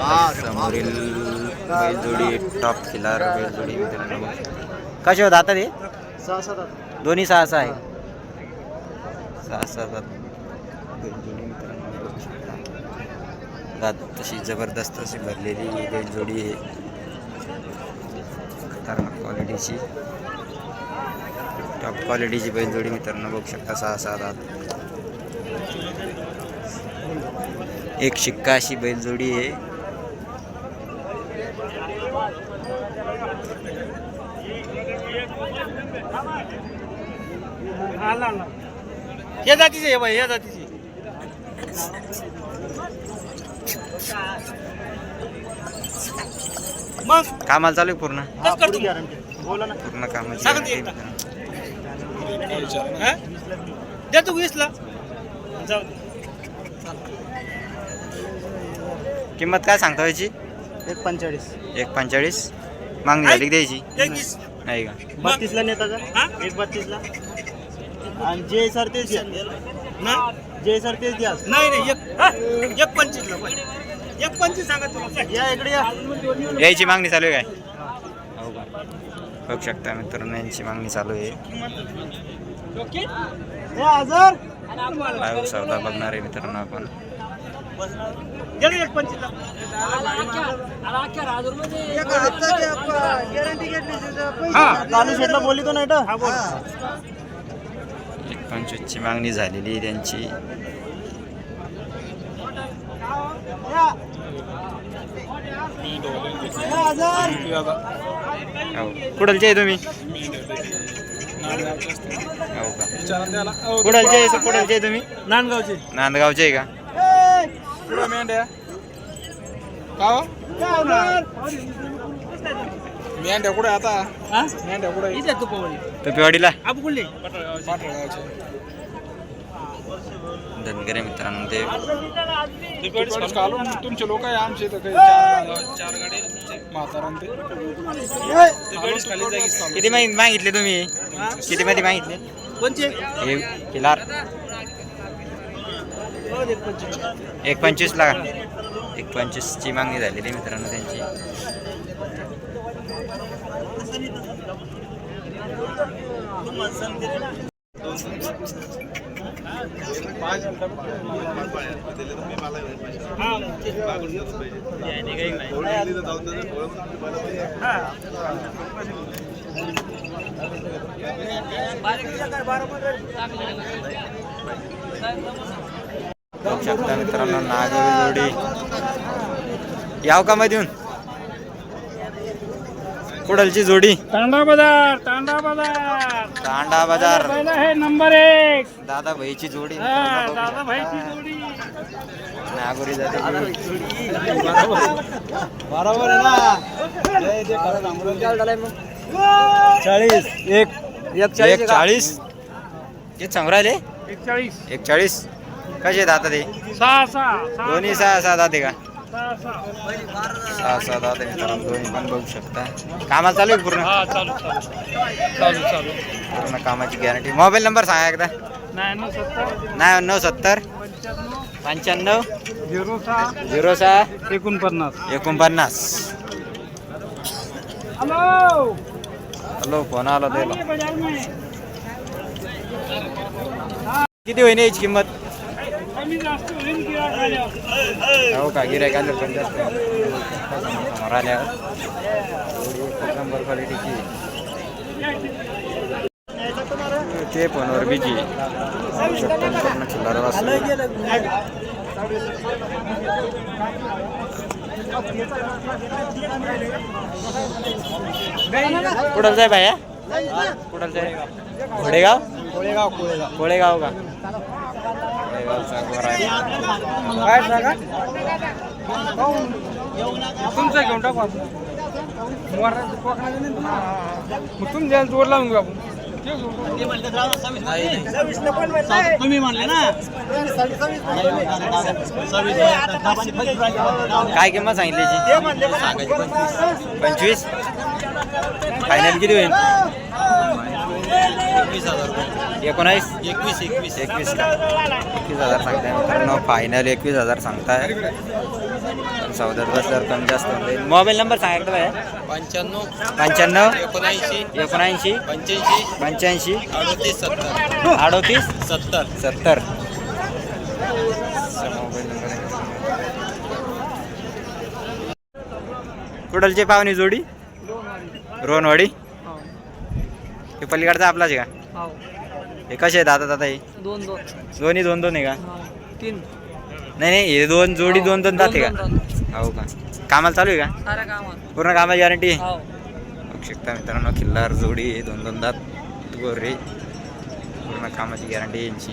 समोरील बैलजोडी टॉप खिलार बैलजोडी कसे होत आता ते? दोन्ही सहा सहा आहे. सहा सहा सात. बैलजोडी मित्रांनो तशी जबरदस्त अशी भरलेली बैलजोडी आहे. खतरनाक क्वालिटीची टॉप क्वालिटीची बैलजोडी मित्रांनो बघू शकता सहा सहा दात एक शिक्का अशी बैलजोडी आहे. या जातीचे आहे बाई या जातीचे. मग कामाला चालू आहे पूर्ण? कस करतो? बोला ना. पूर्ण कामाची सांगा ते. हा? देतो वीसला जाऊ दे. किंमत काय सांगता याची? एक पंचेचाळीस. एक पंचेचाळीस? मागणी झाली की द्यायची एक वीस. नाही का? बत्तीसला नेता का? एक बत्तीसला? आणि जे सर तेच द्या ना? जे सर तेच द्या नाही नाही एक हा? एक पंचवीसला पाहिजे. एक पंचवीस सांगा या इकडे या. यायची मागणी चालू आहे काय? हो का बघू शकता मित्रांनो यांची मागणी चालू आहे. या हजार लाईव्ह सौदा बघणार आहे मित्रांनो आपण. ना एक हा. शेटला बोलली तो नाही तर? हा बोल. एक पंचवीसची मागणी झालेली आहे त्यांची. हो. कुठलचे आहे तुम्ही? हो का? कुठलचे आहे कुठलचे आहे तुम्ही? नांदगावचे. नांदगावचे आहे का? मेंढ्या. का मेंढ्या कुठे आता? हा? मेंढ्या कुठे इथे तू पवळी. तुपेवाडीला आपण कुठले? पाटळगावचे धनगरे मित्रांनो ते घालून तुमचे लोक आहे आमचे काही चार गाडी. म्हातारा ते. किती माहिती मागितले तुम्ही? किती मध्ये मागितले? कोणचे? हे किलार एक पंचवीस. ला एक पंचवीस ची मागणी झालेली आहे मित्रांनो त्यांची. शकता मित्रांनो नागवडी याव का मधून? कुडलची जोडी. तांडा बाजार तांडा बाजार. तांडा बाजार. पहिला हे नंबर एक. दादा भाईची जोडी. हा, दादा. भाईची जोडी. नागोरी बरोबर आहे ना. चाळीस एक एक चाळीस ते सांगू राहिले एकचाळीस एक. चाळीस कसे आता ते? सहा सहा. सहा दोन्ही सहा सहा दाते का? सहा सहा सहा दाते मित्रांनो दोन्ही पण बघू शकता कामाला चालू आहे पूर्ण? हा चालू चालू. चालू चालू. पूर्ण कामाची गॅरंटी मोबाईल नंबर सांगा एकदा. नव्याण्णव सत्तर नव्याण्णव सत्तर. पंच्याण्णव. झिरो सहा. झिरो सहा एकोणपन्नास. एकोणपन्नास. हॅलो! हॅलो फोन आला त्याला. किती होईन याची किंमत कमी जास्त होईल गिराक आल्यावर हो का? गिरायक आलं पण जास्त समोर आल्यावर एक नंबर क्वालिटीची ते फोनवर बिजी शकता मित्रांनो चिल्लर वासरू. कुठं जाय बाया? कुठं जाय? घोडेगाव? कोळेगाव कोळेगाव. कोळेगाव का. काय सांगा तुमचं घेऊन टाकू आपण. मग तुम्ही द्याल जोर लावून घेऊ आपण. तुम्ही म्हणले. ना. काय किंमत सांगितली? पंचवीस? फायनल किती होईल? एकोणावीस? एकवीस एकवीस. एकवीस का? एकवीस हजार सांगताय मित्रांनो. फायनल एकवीस हजार सांगताय. पण सौद्यात बसल्यावर कमी जास्त होऊन जाईल मोबाईल नंबर सांगितलं बाय पंच्याण्णव पंच्याण्णव? एकोणऐंशी एकोणऐंशी? पंच्याऐंशी पंच्याऐंशी? अडतीस सत्तर. अडोतीस? सत्तर. सत्तर. मोबाईल नंबर आहे. कुडलची पाहुणी जोडी? रोनवाडी? हे. पलीकडचा आपलाच आहे का? हे. कसे आहेत आता दादा हे दोन दोन. दोन्ही दोन दोन आहे का? तीन. नाही नाही हे दोन जोडी दोन दोन जाते का? हो का? कामाला चालू आहे का? साऱ्या कामात पूर्ण कामाची गॅरंटी हो. बघू शकता मित्रांनो खिल्लार जोडी आहे दोन दोन दात गोरे. पूर्ण कामाची गॅरंटी यांची.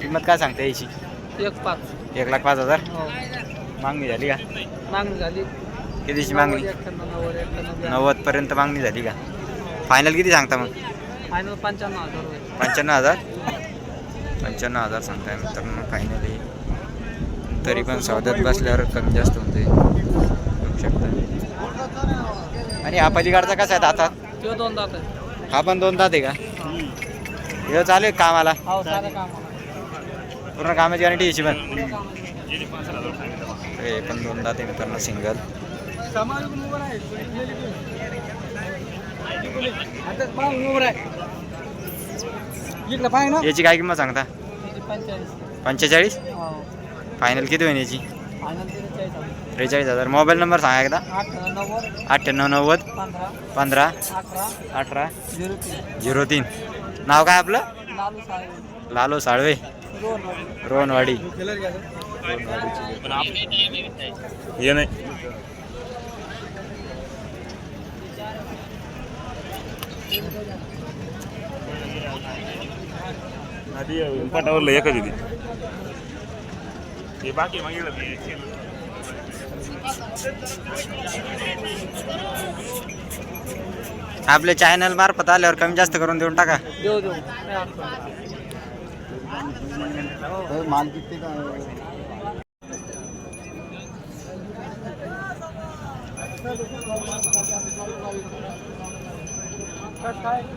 किंमत काय सांगता याची? एक पाच. एक लाख पाच हजार? हो. मागणी झाली का? मागणी झाली. कितीची मागणी? नव्वद पर्यंत मागणी झाली का? फायनल किती सांगता मग? फायनल पंच्याण्णव हजार रुपये पंच्याण्णव हजार? पंच्याण्णव हजार सांगताय मित्रांनो फायनली तरी पण सौद्यात बसल्यावर कमी जास्त होते बघू शकता. आणि हा पलीकडचा कसा आहे दातात तो दोन दात आहे. हा पण दोन दात आहे का? हे. चालू आहे कामाला? हो पूर्ण कामाची गॅरंटी याची पण? हे पण दोन दात आहे मित्रांनो सिंगल याची काय किंमत सांगता? पंचेचाळीस. हो. फायनल किती होईल याची? त्रेचाळीस हजार. मोबाईल नंबर सांगा एकदा. अठ्ठ्याण्णव नव्वद पंधरा अठरा झिरो तीन. नाव काय आपलं? लालू साळवे. रोहनवाडी. हे नाही. पाटावरला एकच होती हे बाकी मागितलं ते चॅनल मार्फत आल्यावर कमी जास्त करून देऊन टाका देऊ देऊ काय अडचण नाही. माल किती का Tá, tá.